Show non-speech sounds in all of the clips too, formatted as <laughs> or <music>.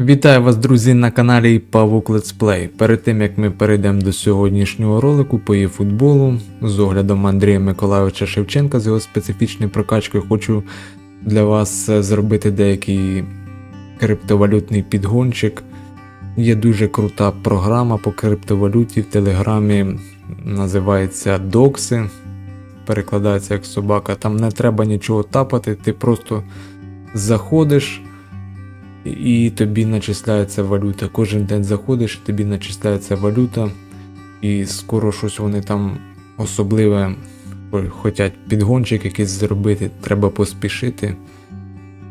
Вітаю вас, друзі, на каналі Павук Летсплей. Перед тим як ми перейдемо до сьогоднішнього ролику по футболу з оглядом Андрія Миколайовича Шевченка з його специфічною прокачкою, хочу для вас е, зробити деякий криптовалютний підгончик. Є дуже крута програма по криптовалюті в Телеграмі, називається Докси. Перекладається як собака. Там не треба нічого тапати, ти просто заходиш і тобі начисляється валюта. Кожен день заходиш, тобі начисляється валюта, і скоро щось вони там особливе хочуть підгончик якийсь зробити, треба поспішити.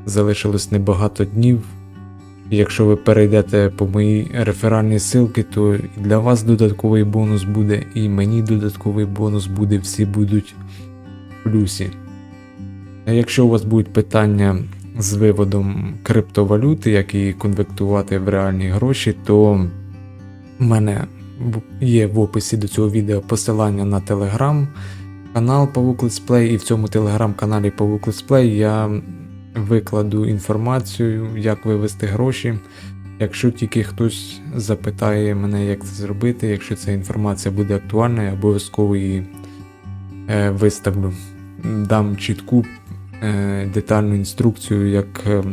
Залишилось небагато днів. Якщо ви перейдете по моїй реферальній ссылці, то для вас додатковий бонус буде, і мені додатковий бонус буде, всі будуть в плюсі. А якщо у вас будуть питання з виводом криптовалюти, як її конвертувати в реальні гроші, то в мене є в описі до цього відео посилання на телеграм канал Павук Летсплей, і в цьому телеграм-каналі Павук Летсплей я викладу інформацію, як вивести гроші. Якщо тільки хтось запитає мене, як це зробити, якщо ця інформація буде актуальна, я обов'язково її е, виставлю. Дам чітку детальну інструкцію, як е,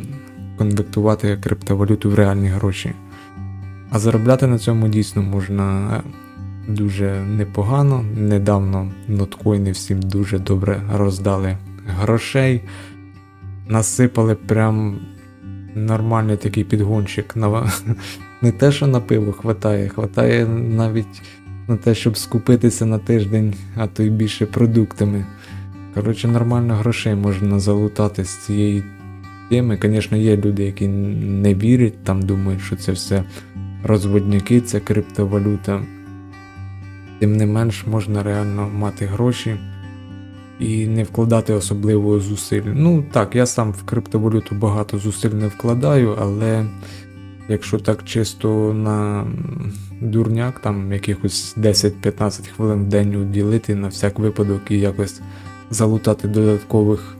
конвертувати криптовалюту в реальні гроші. А заробляти на цьому дійсно можна е, дуже непогано. Недавно ноткоїни всім дуже добре роздали грошей, насипали прям нормальний такий підгончик. <laughs> Не те, що на пиво хватає, хватає навіть на те, щоб скупитися на тиждень, а то й більше продуктами. Коротше, нормально грошей можна залутати з цієї теми. Звісно, є люди, які не вірять, там думають, що це все розводняки, це криптовалюта. Тим не менш, можна реально мати гроші і не вкладати особливого зусиль. Ну так, я сам в криптовалюту багато зусиль не вкладаю, але якщо так чисто на дурняк, там якихось 10-15 хвилин в день уділити на всяк випадок і якось залутати додаткових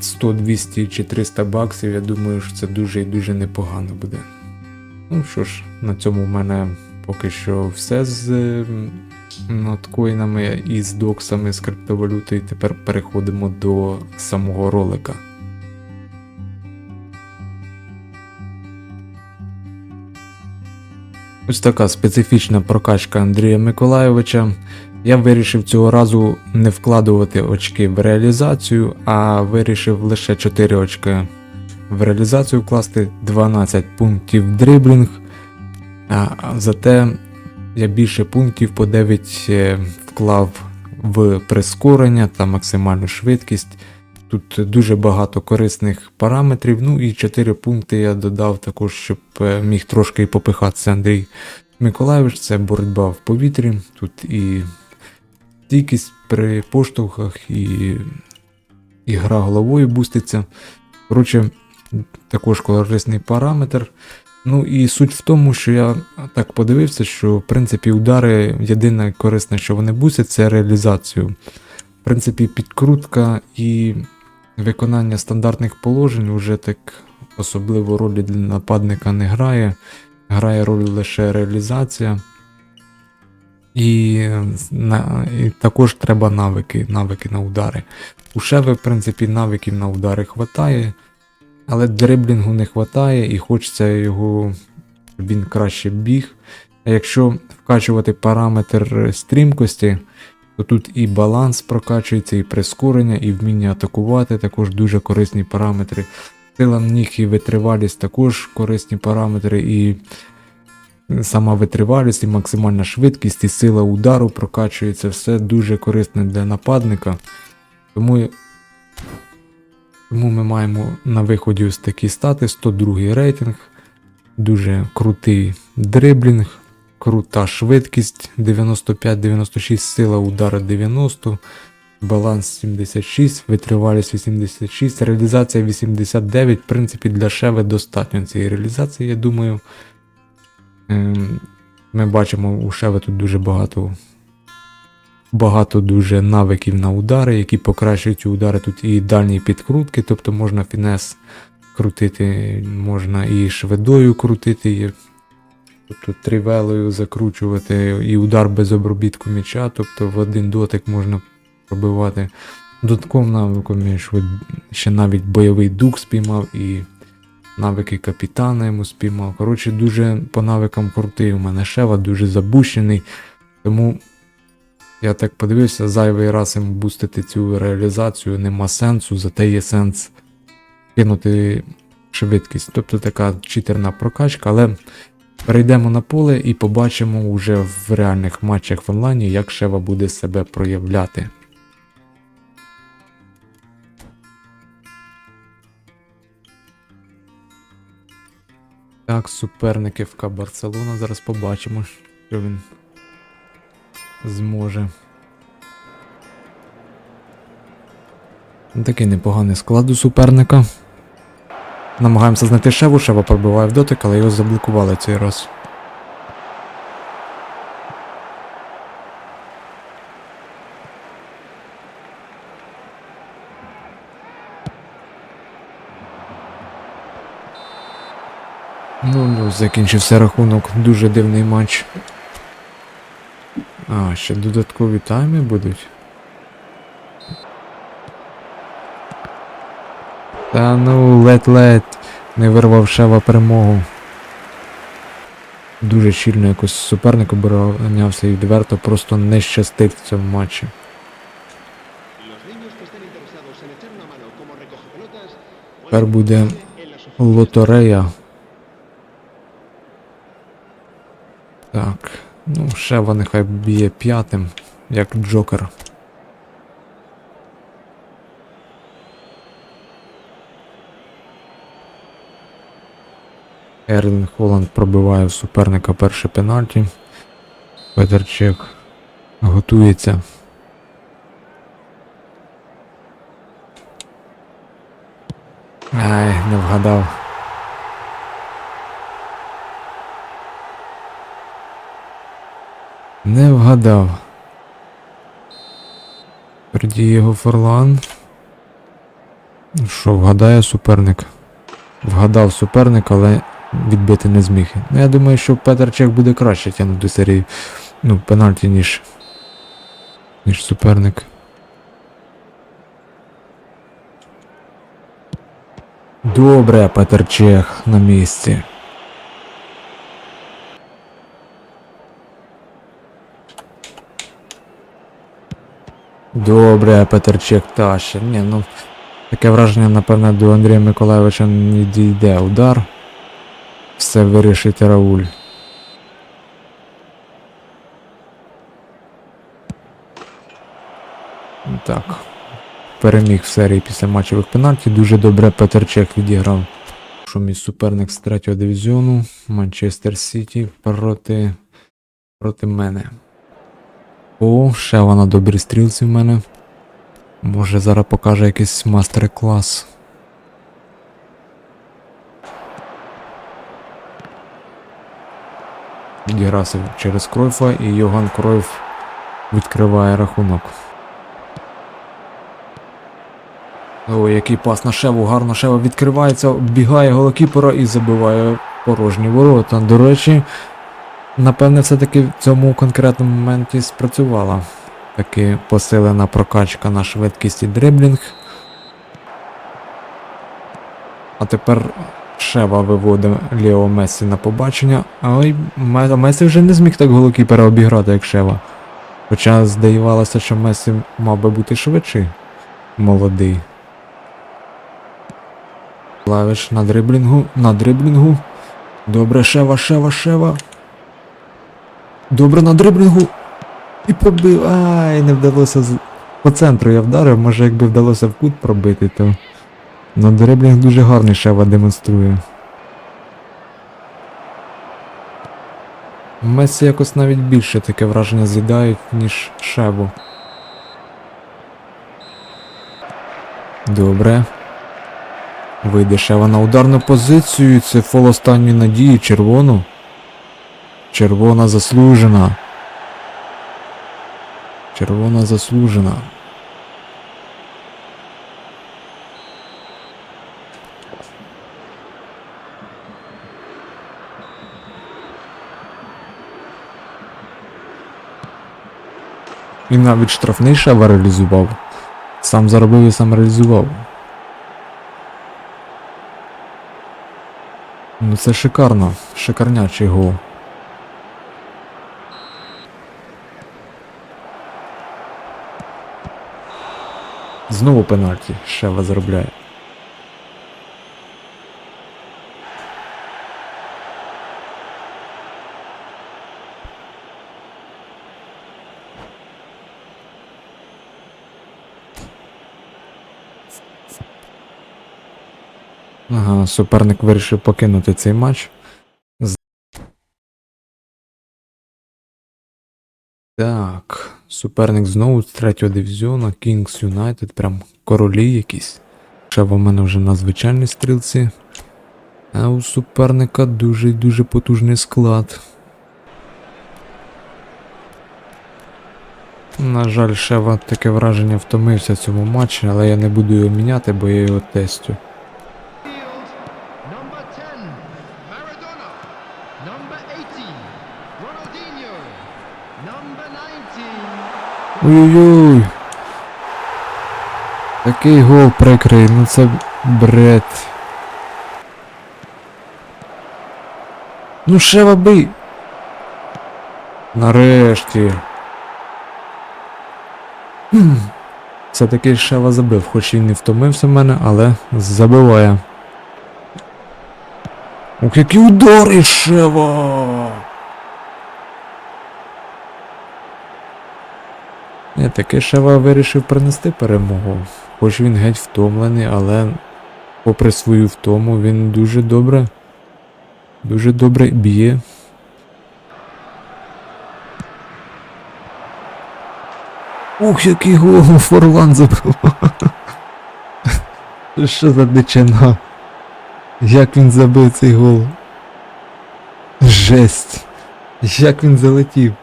100, 200 чи 300 баксів, я думаю, що це дуже і дуже непогано буде. Ну що ж, на цьому в мене поки що все з е, ноткоїнами і з доксами з криптовалюти. І тепер переходимо до самого ролика. Ось така специфічна прокачка Андрія Миколайовича. Я вирішив цього разу не вкладувати очки в реалізацію, а вирішив лише 4 очки в реалізацію вкласти 12 пунктів дриблінг. А зате я більше пунктів по 9 е, вклав в прискорення та максимальну швидкість. Тут дуже багато корисних параметрів. Ну і 4 пункти я додав також, щоб е, міг трошки попихатися Андрій Миколайович. Це боротьба в повітрі. Тут і стійкість при поштовхах, і, і гра головою буститься. Коротше, також корисний параметр. Ну і суть в тому, що я так подивився, що в принципі удари єдине корисне, що вони бусять, це реалізацію. В принципі, підкрутка і виконання стандартних положень вже так особливо ролі для нападника не грає. Грає роль лише реалізація. І, на, і також треба навики, навики на удари. У Шеви, в принципі, навиків на удари хватає, але дриблінгу не хватає і хочеться його, щоб він краще біг. А якщо вкачувати параметр стрімкості, то тут і баланс прокачується, і прискорення, і вміння атакувати, також дуже корисні параметри. Сила ніг і витривалість також корисні параметри, і сама витривалість, і максимальна швидкість, і сила удару прокачується, все дуже корисне для нападника. Тому, тому ми маємо на виході ось такі стати: 102 рейтинг, дуже крутий дриблінг, крута швидкість 95-96, сила удару 90, баланс 76, витривалість 86, реалізація 89. В принципі, для Шеви достатньо цієї реалізації, я думаю. Ем, Ми бачимо у Шеви тут дуже багато. Багато дуже навиків на удари, які покращують удари. Тут і дальні підкрутки, тобто можна фінес крутити можна і шведою крутити, і, тобто тривелою закручувати, і удар без обробітку м'яча, тобто в один дотик можна пробивати. Додатковим навиком ще навіть бойовий дух спіймав і навики капітана йому спіймав. Коротше, дуже по навикам крутий у мене шева, дуже забущений. Тому я так подивився, зайвий раз йому бустити цю реалізацію нема сенсу, зате є сенс кинути швидкість. Тобто така читерна прокачка, але перейдемо на поле і побачимо вже в реальних матчах в онлайні, як Шева буде себе проявляти. Так, суперники ФК Барселона. Зараз побачимо, що він зможе. Такий непоганий склад у суперника. Намагаємося знайти Шеву, Шева пробиває в дотик, але його заблокували цей раз. Ну, ну, закінчився рахунок. Дуже дивний матч. А, ще додаткові тайми будуть. Та ну, ледь-ледь не вирвав Шева перемогу. Дуже щільно якось суперник оборонявся і відверто просто не щастить в цьому матчі. Los niños que Так. Ну, Шева нехай б'є п'ятим, як Джокер. Ерлін Холланд пробиває в суперника перше пенальті. Петерчик готується. Ай, не вгадав. Не вгадав. Впереді його Форлан. Що, вгадає суперник? Вгадав суперник, але відбити не зміг. Ну, я думаю, що Петр Чех буде краще тягнути серії. Ну, пенальті, ніж. ніж суперник. Добре, Петр Чех на місці. Добре, Петр Чех. Ні, ну таке враження, напевне, до Андрія Миколайовича не дійде удар. Все вирішить Рауль. Так. Переміг в серії після матчових пенальті. Дуже добре Петер Чех відіграв. Що мій суперник з третього дивізіону Манчестер Сіті проти, проти мене. О, ще вона добрі стрілці в мене. Може зараз покаже якийсь мастер-клас. Відігрався через Кройфа і Йоган Кройф відкриває рахунок. О, який пас на Шеву, гарно Шева відкривається, бігає голокіпера і забиває порожні ворота. До речі, напевне, все-таки в цьому конкретному моменті спрацювала. Таки посилена прокачка на швидкість і дриблінг. А тепер Шева виводить Ліо Мессі на побачення. Ой, Месі вже не зміг так голокіпера обіграти, як Шева. Хоча здавалося, що Месі мав би бути швидший. Молодий. Клавиш на дриблінгу, на дриблінгу. Добре, Шева, Шева, Шева. Добре на дриблінгу. І пробив. Ай, не вдалося. По центру я вдарив, може якби вдалося в кут пробити, то. На дриблінг дуже гарний Шева демонструє. Месі якось навіть більше таке враження з'їдають, ніж Шеву. Добре. Вийде Шева на ударну позицію. Це фол останньої надії. Червону. Червона заслужена. Червона заслужена. Він навіть штрафний шава реалізував. Сам заробив і сам реалізував. Ну це шикарно, шикарнячий гол. Знову пенальті. Шева заробляє. Ага, суперник вирішив покинути цей матч. Так, суперник знову з третього дивізіону, Kings United, прям королі якісь. Ще в мене вже на звичайній стрілці. А у суперника дуже дуже потужний склад. На жаль, Шева таке враження втомився в цьому матчі, але я не буду його міняти, бо я його тестю. Ой-ой-ой. Такий гол прикрий, ну це бред. Ну Шева бий. Нарешті. Хм. Все-таки Шева забив, хоч і не втомився в мене, але забиває. Ух, які удари Шева! Ні, таки Шева вирішив принести перемогу. Хоч він геть втомлений, але попри свою втому він дуже добре. Дуже добре б'є. Ух, який гол Форлан забив. Що за дичина? Як він забив цей гол? Жесть. Як він залетів.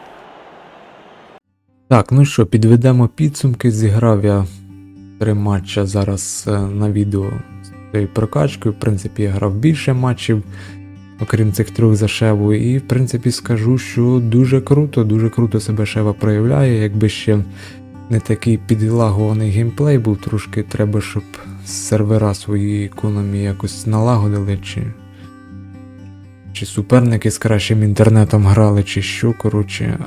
Так, ну що, підведемо підсумки. Зіграв я три матча зараз е, на відео з цією прокачкою. В принципі, я грав більше матчів, окрім цих трьох за Шеву. І, в принципі, скажу, що дуже круто, дуже круто себе Шева проявляє. Якби ще не такий підлагований геймплей був, трошки треба, щоб сервера свої економії якось налагодили, чи. Чи суперники з кращим інтернетом грали, чи що, коротше.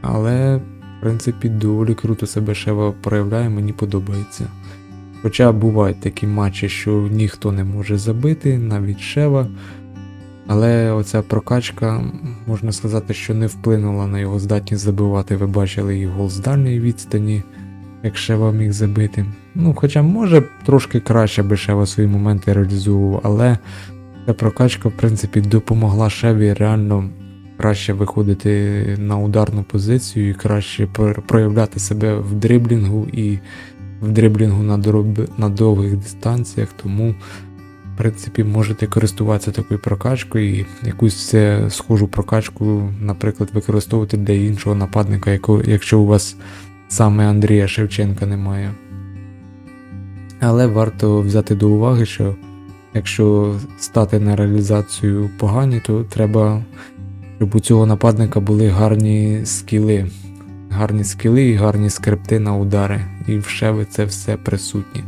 Але, в принципі, доволі круто себе Шева проявляє, мені подобається. Хоча бувають такі матчі, що ніхто не може забити, навіть Шева. Але оця прокачка, можна сказати, що не вплинула на його здатність забивати. Ви бачили і гол з дальньої відстані, як Шева міг забити. Ну, хоча, може, трошки краще би Шева свої моменти реалізовував, але ця прокачка, в принципі, допомогла Шеві реально краще виходити на ударну позицію і краще проявляти себе в дриблінгу і в дриблінгу на, дороб... на довгих дистанціях, тому, в принципі, можете користуватися такою прокачкою і якусь схожу прокачку, наприклад, використовувати для іншого нападника, якщо у вас саме Андрія Шевченка немає. Але варто взяти до уваги, що якщо стати на реалізацію погані, то треба щоб у цього нападника були гарні скіли. Гарні скіли і гарні скрипти на удари. І в Шеви це все присутнє.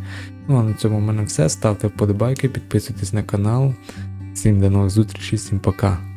Ну а на цьому в мене все. Ставте вподобайки, підписуйтесь на канал. Всім до нових зустрічей, всім пока.